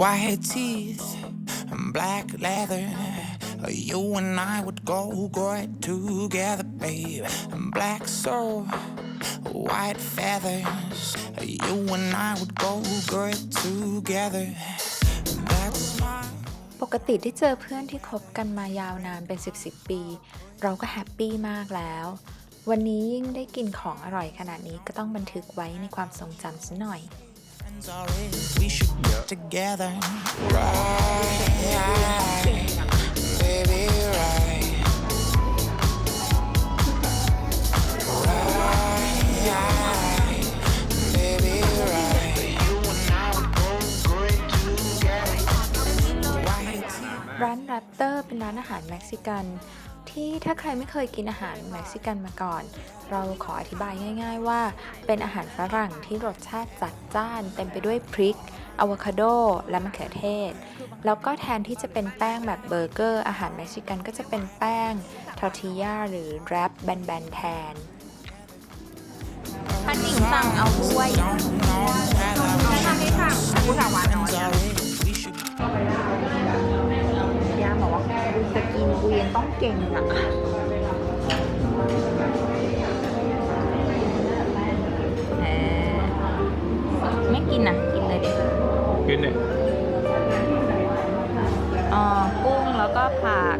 White teeth and black leather. You and I would go great together, babe. Black soul, white feathers. You and I would go great together. That's my. ปกติที่เจอเพื่อนที่คบกันมายาวนานเป็น 10 10ปี เราก็แฮปปี้มากแล้ว วันนี้ยิ่งได้กินของอร่อยขนาดนี้ก็ต้องบันทึกไว้ในความทรงจำสักหน่อย together. Right, baby, right. Right, baby, right. You and I would go great together. White teeth. ร้านแรปเตอร์เป็นร้านอาหารเม็กซิกัน ที่ถ้าใครไม่เคยกินอาหารเม็กซิกันมาก่อน เราขออธิบายง่าย ๆ ว่า เป็นอาหารฝรั่งที่รสชาติจัดจ้าน เต็มไปด้วยพริกอะโวคาโด และมะเขือเทศ แล้วก็แทนที่จะเป็นแป้งแบบเบอร์เกอร์ อาหารเม็กซิกันก็จะเป็นแป้งทอร์ติยาหรือแรปแบนๆแทนพันหนิงสั่งเอาด้วย Don't know that I ทำให้สั่งกูถามหวานน้อย friends are if we should ยาบอกว่า กูจะกินกูยังต้องเก่งอะเออไม่กินอะ กินเลยดิกินเนี่ยอ๋อกุ้งแล้วก็ผัก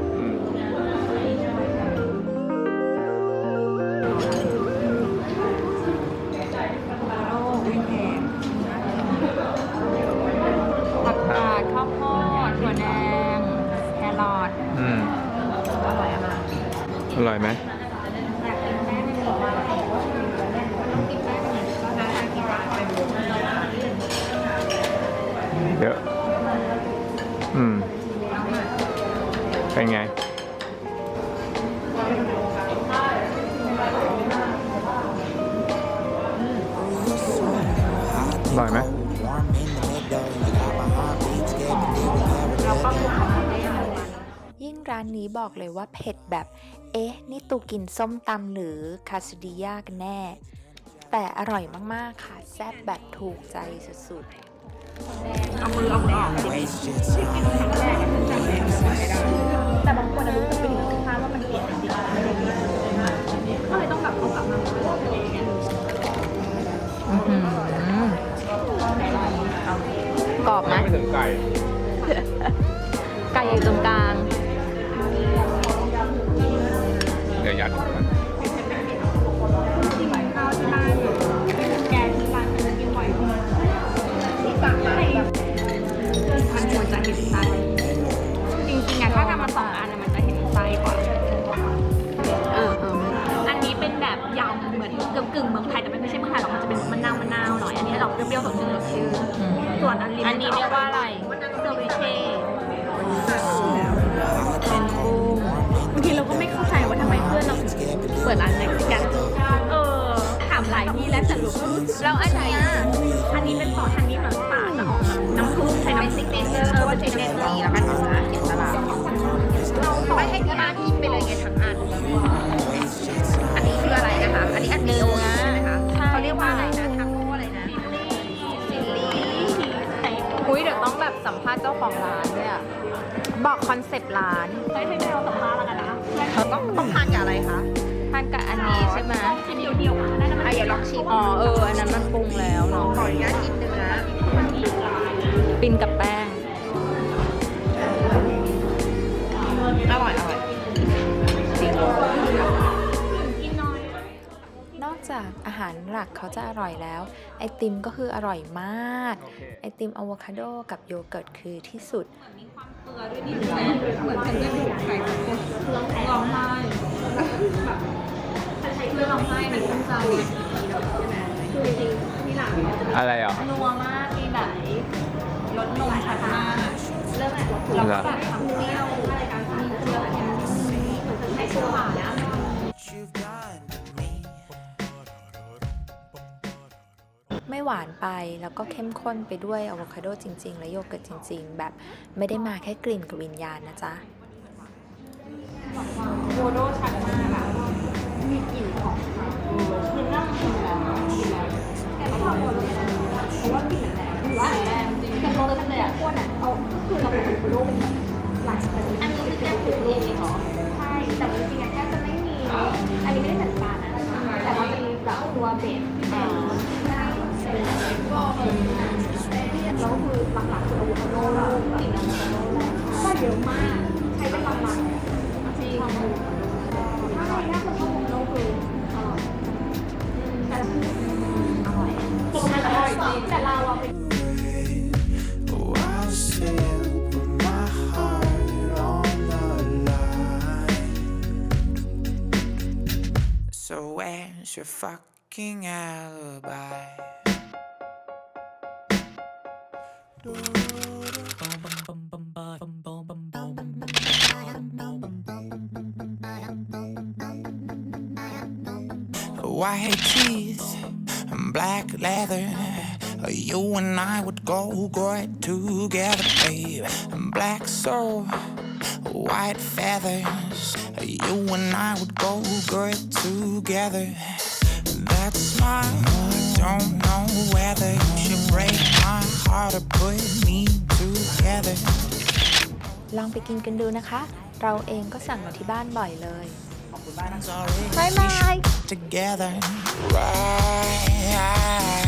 อร่อยไหมเยอะอืม เป็นไง อร่อยไหมยิ่งร้านนี้บอกเลยว่าเผ็ดแบบ เอ๊ะ นี่ตูกินส้มตำหรือคาสดิยากันแน่ แต่อร่อยมาก ๆ ค่ะ แซ่บแบบถูกใจสุด ๆ เอามือเอามือออกแต่บางคนรู้สึกเป็นอย่ามั อันนี้อันนี้เรียกว่าอะไรเซอร์วิเช่เป็นกุ้งบางทีเราก็ไม่เข้าใจว่าทำไมเพื่อนเราถึงเปิดร้านเม็กซิกันเออถามหลายที่แล้วแต่รู้แล้วอันเนี้ยอันนี้เป็นซอสฮันนี่เหมือนป่าจะออกแบบน้ำผึ้งใช้น้ำซิกเนเจอร์เออว่าใช้น้ำสีแล้วกันนะเขียนตลาดเราไม่ให้ที่บ้านกินไปเลยไงทั้งอัน อันนี้คืออะไรนะคะ อันนี้อันเดียวใช่ไหมคะเขาเรียกว่าอะไรนะทาโก้อะไร ต้องแบบสัมภาษณ์เจ้าของร้านด้วยอะบอกคอนเซปต์ร้านให้ให้เราสัมภาษณ์แล้วกันนะต้องต้องทานกับอะไรคะทานกับอันนี้ใช่ไหมชิมเดียวๆได้ไหมอย่าลองชิมอ๋อเอออันนั้นมันปรุงแล้วเนาะขออนุญาตกิน จากอาหารหลักเขาจะอร่อยแล้ว ไอติมก็คืออร่อยมาก ไอติมอะโวคาโดกับโยเกิร์ตคือที่สุดเหมือนฉันได้ดูไก่กับคนร้องไห้แบบใช้เพื่อร้องไห้ในต้นใจคือจริงที่หลังอะไรอะนัวมากมีแบบรสนมชัดมากเริ่มแบบเราก็แบบทำเปรี้ยว หวานไปแล้วก็เข้มข้นไปด้วยอะโวคาโดจริง ๆ และโยเกิร์ตจริง ๆ แบบไม่ได้มาแค่กลิ่นกับวิญญาณนะจ๊ะโโดชัดมาก where's your fucking alibi? White teeth and black leather. You and I would go great together, babe. Black soul, white feathers. You and I would go great together. That smile, I don't know whether you should break my heart or put me together. ลองไปกินกันดูนะคะ เราเองก็สั่งมาที่บ้านบ่อยเลย Already Bye bye. together. Right